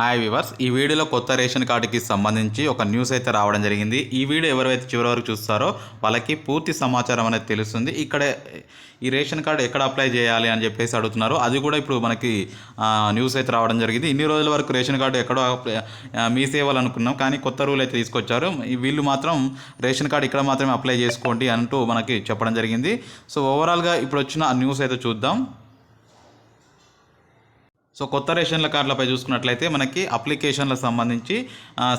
Hi viewers ఈ వీడియోలో కొత్త రేషన్ కార్డుకి సంబంధించి ఒక న్యూస్ అయితే రావడం జరిగింది. ఈ వీడియో ఎవరైతే చివరి వరకు చూస్తారో వాళ్ళకి పూర్తి సమాచారం అనేది తెలుస్తుంది. ఇక్కడ ఈ రేషన్ కార్డు ఎక్కడ అప్లై చేయాలి అని చెప్పేసి అడుగుతున్నారు. అది కూడా ఇప్పుడు మనకి న్యూస్ అయితే రావడం జరిగింది. ఇన్ని రోజుల వరకు రేషన్ కార్డు ఎక్కడో మీ సేవలు అనుకున్నాం. కానీ కొత్త రూల్ అయితే తీసుకొచ్చారు. ఈ వీళ్ళు మాత్రం రేషన్ కార్డు ఇక్కడ మాత్రమే అప్లై చేసుకోండి అంటూ మనకి చెప్పడం జరిగింది. సో ఓవరాల్గా ఇప్పుడు వచ్చిన ఆ న్యూస్ అయితే చూద్దాం. సో కొత్త రేషన్ల కార్డులపై చూసుకున్నట్లయితే మనకి అప్లికేషన్లకు సంబంధించి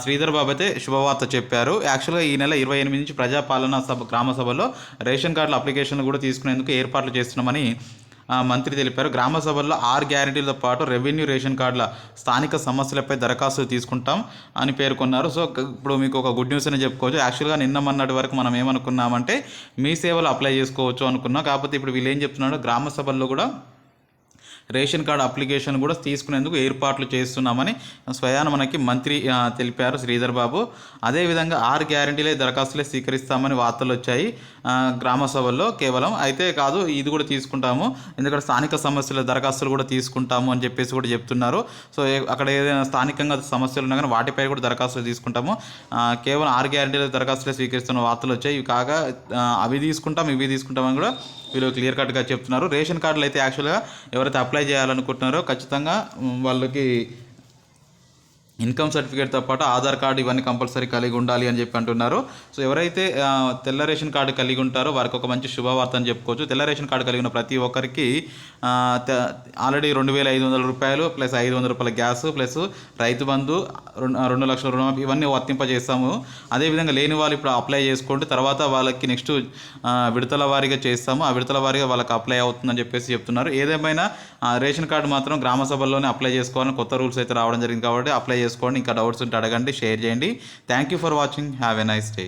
శ్రీధర్ బాబు అయితే శుభవార్త చెప్పారు. యాక్చువల్గా ఈ నెల ఇరవై ఎనిమిది నుంచి ప్రజాపాలన సభ గ్రామ సభలో రేషన్ కార్డుల అప్లికేషన్లు కూడా తీసుకునేందుకు ఏర్పాట్లు చేస్తున్నామని మంత్రి తెలిపారు. గ్రామ సభల్లో ఆరు గ్యారంటీలతో పాటు రెవెన్యూ రేషన్ కార్డుల స్థానిక సమస్యలపై దరఖాస్తులు తీసుకుంటాం అని పేర్కొన్నారు. సో ఇప్పుడు మీకు ఒక గుడ్ న్యూస్ అని చెప్పుకోవచ్చు. యాక్చువల్గా నిన్న మొన్నటి వరకు మనం ఏమనుకున్నామంటే మీ సేవలు అప్లై చేసుకోవచ్చు అనుకున్నాం. కాకపోతే ఇప్పుడు వీళ్ళు ఏం చెప్తున్నాడు గ్రామ సభల్లో కూడా రేషన్ కార్డు అప్లికేషన్ కూడా తీసుకునేందుకు ఏర్పాట్లు చేస్తున్నామని స్వయాన మనకి మంత్రి తెలిపారు శ్రీధర్ బాబు. అదేవిధంగా ఆరు గ్యారంటీలే దరఖాస్తులే స్వీకరిస్తామని వార్తలు వచ్చాయి గ్రామసభల్లో గ్రామ సభల్లో కేవలం. అయితే కాదు ఇది కూడా తీసుకుంటాము. ఎందుకంటే స్థానిక సమస్యల దరఖాస్తులు కూడా తీసుకుంటాము అని చెప్పేసి కూడా చెప్తున్నారు. సో అక్కడ ఏదైనా స్థానికంగా సమస్యలు ఉన్నా కానీ వాటిపై కూడా దరఖాస్తులు తీసుకుంటాము. కేవలం ఆరు గ్యారంటీల దరఖాస్తులే స్వీకరిస్తున్న వార్తలు వచ్చాయి. ఇవి కాగా అవి తీసుకుంటాం ఇవి తీసుకుంటామని కూడా వీళ్ళు క్లియర్ కట్గా చెప్తున్నారు. రేషన్ కార్డులు అయితే యాక్చువల్గా ఎవరైతే అప్లై చేయాలనుకుంటున్నారో ఖచ్చితంగా వాళ్ళకి ఇన్కమ్ సర్టిఫికేట్తో పాటు ఆధార్ కార్డు ఇవన్నీ కంపల్సరీ కలిగి ఉండాలి అని చెప్పి అంటున్నారు. సో ఎవరైతే తెల్ల రేషన్ కార్డు కలిగి ఉంటారో వారికి ఒక మంచి శుభవార్త అని చెప్పుకోవచ్చు. తెల్ల రేషన్ కార్డు కలిగిన ప్రతి ఒక్కరికి ఆల్రెడీ రెండు వేల ఐదు వందల రూపాయలు ప్లస్ ఐదు వందల రూపాయల గ్యాస్ ప్లస్ రైతు బంధు రెండు లక్షల రుణం ఇవన్నీ వర్తింపజేస్తాము. అదేవిధంగా లేని వాళ్ళు ఇప్పుడు అప్లై చేసుకుంటే తర్వాత వాళ్ళకి నెక్స్ట్ విడతల వారీగా చేస్తాము. ఆ విడతల వారీగా వాళ్ళకి అప్లై అవుతుందని చెప్పేసి చెప్తున్నారు. ఏదేమైనా రేషన్ కార్డు మాత్రం గ్రామ సభల్లోనే అప్లై చేసుకోవాలని కొత్త రూల్స్ అయితే రావడం జరిగింది కాబట్టి అప్లై చేసుకోండి. ఇంకా డౌట్స్ ఉంటే అడగండి షేర్ చేయండి. Thank you for watching have a nice day